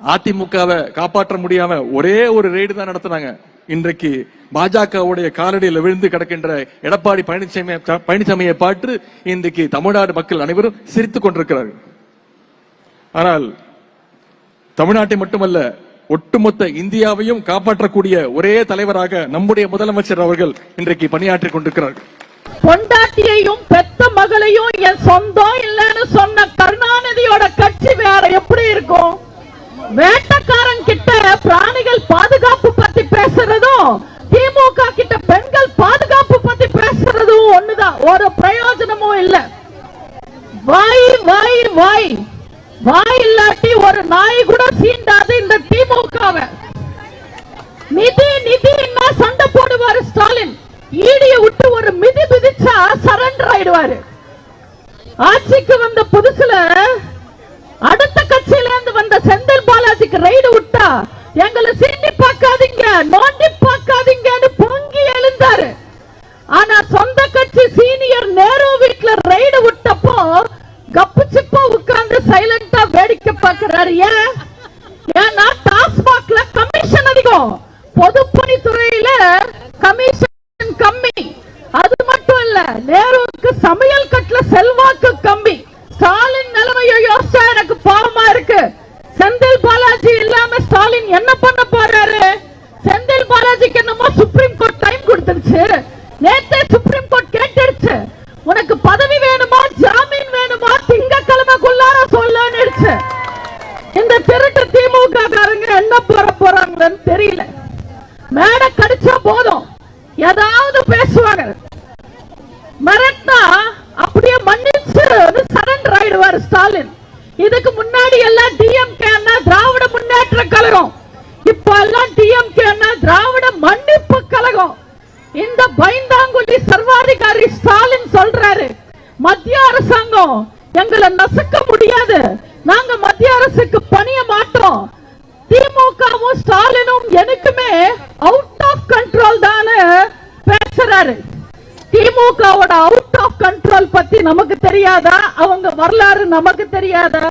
அதிமுகவை காப்பாற்ற முடியாம ஒரே ஒரு ரெய்டு தான் நடத்தினாங்க. இன்றைக்கு பாஜகவுடைய காலடியில் விழுந்து கிடக்கின்ற எடப்பாடி பழனிசாமி பழனிசாமியை பாற்று இன்றைக்கு தமிழ்நாடு மக்கள் அனைவரும் சிரித்துக் கொண்டிருக்கிறார்கள். ஆனால் தமிழ்நாட்டை மட்டுமல்ல ஒட்டுமொத்த இந்தியாவையும் காப்பாற்றக்கூடிய ஒரே தலைவராக நம்முடைய முதலமைச்சர் அவர்கள் இன்றைக்கு பணியாற்றிக் கொண்டிருக்கிறார்கள். பொண்டாட்டியையும் பெத்த மகளையும் என் சொந்தம் இல்லைன்னு சொன்ன கருணாநிதியோட கட்சி வேற எப்படி இருக்கும்? வேட்டக்காரன் கிட்ட பிராணிகள் பாதுகாப்பு பத்தி பேசுறதும் திமுக கிட்ட பெண்கள் பாதுகாப்பு பத்தி பேசுறதும் ஒண்ணுதான். ஒரு பிரயோஜனமும் இல்ல. வாய் வாய் வாய். வாய் இல்லாட்டி ஒரு நாய் கூட சீண்டாது இந்த திமுகவை. நிதி நிதி என்ன சண்டை போடுவாரு ஸ்டாலின். ஈடிய விட்டு ஒரு மிதி மிதிச்சா சரண்டர் ஆயிடுவாரு. ஆட்சிக்கு வந்த புதுசுல அடுத்த கட்சியில இருந்து வந்த செந்தில் பாலாஜிக்கு ரைடு விட்டா எங்களை சீண்டி பார்க்காதீங்க நோண்டி பார்க்காதீங்கன்னு பொங்கி எழுந்தாரு. ஆனா சொந்த கட்சி சீனியர் நேரு வீட்ல ரைடு விட்டப்போ கப்பு சிப்பா உட்கார்ந்து சைலண்டா வேடிக்கை பார்க்கிறாரு. ஏன்? ஏன்னா டாஸ்மாக்ல கமிஷன் அதிகம். பொதுப்பணித்துறையில கமிஷன் கம்மி. அது மட்டும் இல்ல நேருவுக்கு சமையல் கட்டுல செல்வாக்கு கம்மி. ஸ்டாலின் நிலைமையை யோசிச்சாரு. என்ன போற போறாங்கன்னு தெரியல. மேடை கடிச்சா போதும். ஏதாவது பேசுவாங்க. மிரட்டினா அப்படியே மன்னிச்சு சரண்டர் ஆயிடுவார் ஸ்டாலின். இதுக்கு முன்னாடி எல்லாம் டிஎம்கே திராவிட முன்னேற்ற கழகம். இப்ப எல்லாம் டிஎம்கே திராவிட மன்னிப்பு கழகம். இந்த பைந்தாங்குழி சர்வாதிகாரி ஸ்டாலின் சொல்றாரு மத்திய அரசாங்கம் எங்களை நசுக்க முடியாது. நாங்க மத்திய அரசுக்கு பணிய மாட்டோம் திமுகவும் ஸ்டாலினும் எனக்குமே அவுட் ஆஃப் கண்ட்ரோல் தானே பேசுறாரு. திமுகவோட அவுட் ஆஃப் கண்ட்ரோல் பத்தி நமக்கு தெரியாதா? அவங்க வரலாறு நமக்கு தெரியாதா?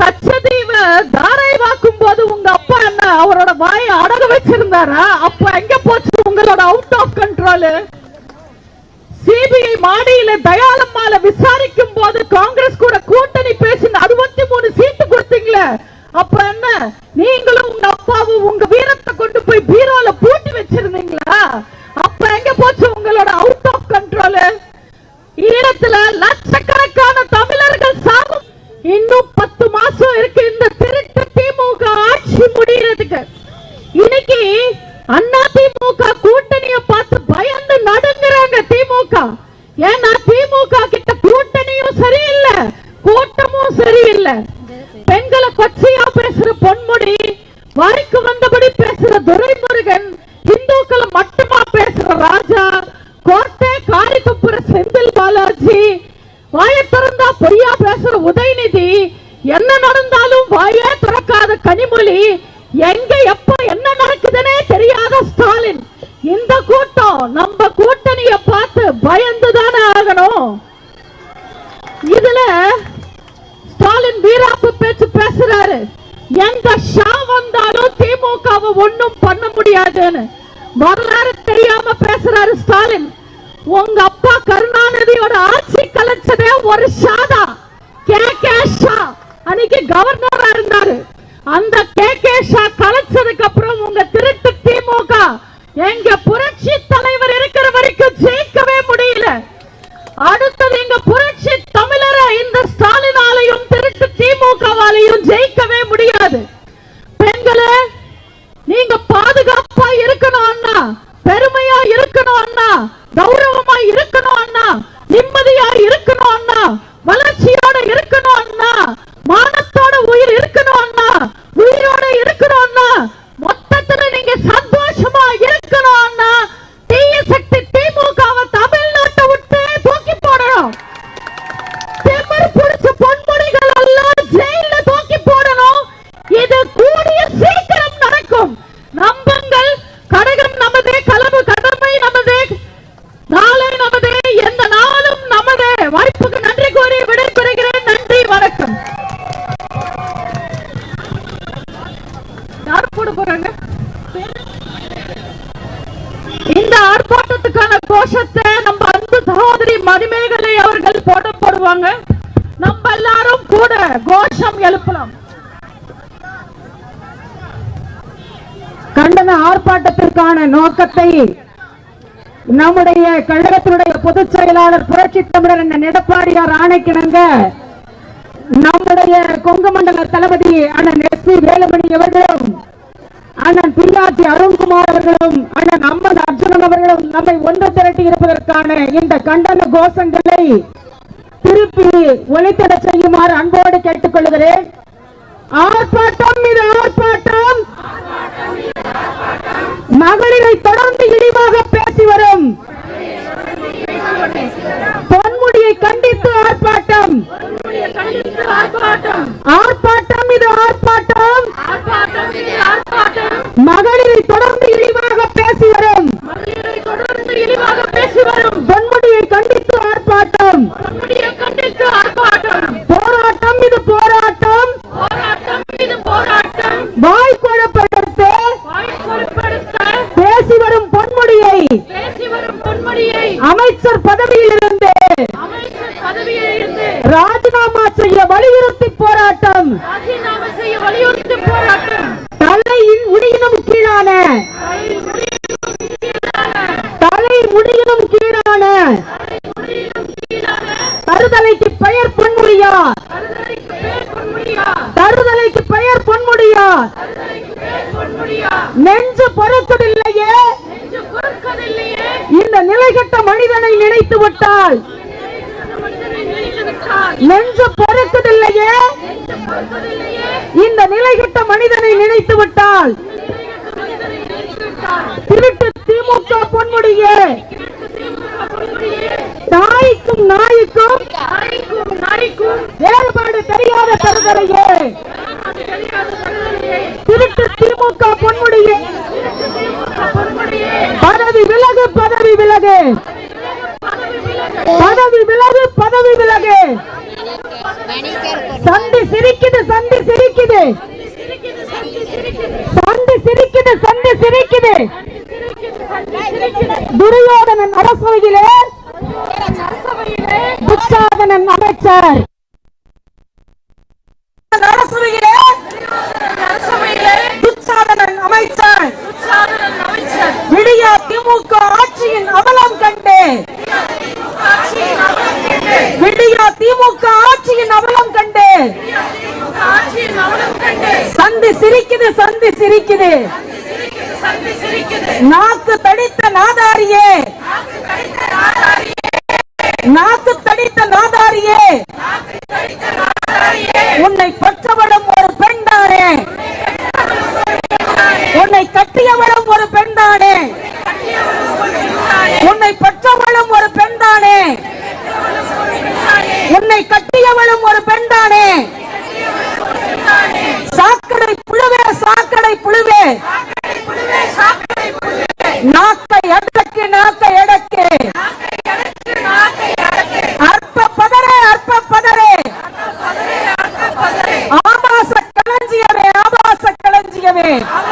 கச்சதீவ தாரை வாக்கும் போது உங்க அப்பா என்ன அவரோட வாயை அடக வச்சிருந்தாரா? அப்ப எங்க போச்சு உங்களோட அவுட் ஆஃப் கண்ட்ரோல் சிபிஐ மாடியில தயாளம்மால விசாரிக்கும் போது காங்கிரஸ் கூட கூட்டணி பேசின அறுபத்தி மூணு சீட்டு கொடுத்தீங்களே. அப்ப என்ன? நீங்களும் உங்க அப்பாவும் உங்க வீரத்தை கொண்டு போய் பீரோல பூட்டி வச்சிருந்தீங்களா? அப்ப எங்க போச்சு உங்களோட அவுட் ஆஃப் கண்ட்ரோல் ஈழத்துல லட்சக்கணக்கான தமிழர்கள் சாகும். இன்னும் பத்து மாசம் இருக்கு இந்த திருட்டு திமுக ஆட்சி முடியறதுக்கு. இன்னைக்கு அண்ணா திமுக கூட்டணிய பார்த்து பயந்து நடுங்குறாங்க திமுக. ஏன்னா திமுக கிட்ட கூட்டணியும் சரியில்லை கூட்டமும் சரியில்லை. பெண்களை கொச்சையா பேசுற பொன்முடி வாய்க்கு வந்தபடி பேசுற துரைமுருகன் இந்துக்களை மட்டுமா பேசுற ராஜா கோட்டை காரி துப்புற செந்தில் பாலாஜி வாயை திறந்தா பொய்யா பேசுற உதயநிதி என்ன நடந்தாலும் வாயே திறக்காத கனிமொழி எங்க எப்ப என்ன நடக்குதுன்னே தெரியாத ஸ்டாலின். இந்த கூட்டம் நம்ம கூட்டணியை பார்த்து பயந்தது ஆகணும் இதுல ஸ்டாலின் வீராப்பு பேச்சு பேசுறாரு எந்த ஷா வந்தாலும் திமுகவை ஒண்ணும் பண்ண முடியாதுன்னு. வரலாறு தெரியாம பேசுறாரு ஸ்டாலின். உங்க அப்பா கருணாநிதியோட ஆட்சி கலைச்சதே ஒரு ஷாதா. K K Shah. அன்னைக்கு கவர்னரா இருந்தாரு. அந்த கே கே ஷா கலைச்சதுக்கு அப்புறம் உங்க திருட்டு திமுக. எங்க புரட்சி தலைவர் இருக்கிற வரைக்கும் ஜெயிக்கவே முடியல. அடுத்தது எங்க புரட்சி தமிழரை இந்த ஸ்டாலினாலையும் திருட்டு திமுகவாலையும் ஜெயிக்கவே முடியாது. பெண்களே நீங்க பாதுகாப்பா இருக்கணும் அண்ணா. பெருமையா இருக்கணும் அண்ணா. கௌரவமா இருக்கணும் அண்ணா. நிம்மதி கோஷத்தை நம்ம அன்பு சகோதரி மணிமேகலை அவர்கள் போட போடுவாங்க. நம்ம எல்லாரும் கூட கோஷம் எழுப்பலாம். கண்டன ஆர்ப்பாட்டத்திற்கான நோக்கத்தை நம்முடைய கழகத்தினுடைய பொதுச் செயலாளர் புரட்சி தமிழர் என்ன நெடப்பாடியார் ஆணைக்கிணங்க நம்முடைய கொங்கு மண்டல தளபதி அண்ணன் எஸ் பி வேலுமணி அவர்களும் அண்ணன் பிள்ளாச்சி அருண்குமார் அவர்களும் அண்ணன் அர்ஜுனன் அவர்களும் நம்மை ஒன்று திரட்டி இருப்பதற்கான இந்த கண்டன கோஷங்களை திருப்பி ஒளித்திட செய்யுமாறு அன்போடு கேட்டுக்கொள்கிறேன். ஆர்ப்பாட்டம் இது ஆர்ப்பாட்டம். மகளிரை தொட இழிவாக பேசி வரும் பொன்முடியை கண்டித்து ஆர்ப்பாட்டம் ஆர்ப்பாட்டம் இது ஆர்ப்பாட்டம் மகளிரை தொடர்ந்து இழிவாக பேசி வரும் தொடர்ந்து இழிவாக பொன்முடியை கண்டித்து ஆர்ப்பாட்டம். போராட்டம் இது போராட்டம். வாய் குழப்படுத்த பேசி வரும் பொன்முடியை அமைச்சர் பதவியில் இருந்து ராஜினாமா செய்ய வலியுறுத்தி போராட்டம். தலையின் முடியினும் கீழான நெஞ்சு பொறுக்கவில்லையே. இந்த நிலைகட்ட மனிதனை நினைத்து விட்டால். நெஞ்சு பொறுக்கவில்லையே. இந்த நிலைகட்ட மனிதனை நினைத்து விட்டால். மனிதனை நினைத்து விட்டால் திருட்டு திமுக பொன்முடியே. தாய்க்கும் நாய்க்கும் நாய்க்கும் நாய்க்கும் வேறுபாடு தெரியாத தருதலையே அது தெரியாத தகவலையே திருட்டு திமுக பொன்முடியே பொன்மொழியே பதவி விலகு பதவி விலகு பதவி விலகு பதவி விலகு சந்தி சிரிக்குது சந்தி சிரிக்குது சந்தி சிரிக்குது சந்தி சிரிக்குது துரியோதனன் அரசவையிலே துச்சாதனன் அமைச்சர். விடியா திமுக ஆட்சியின் அவலம் கண்டு விடியா திமுக ஆட்சியின் அவலம் கண்டு சந்தி சிரிக்குது சந்தி சிரிக்குது. நான் sígueme.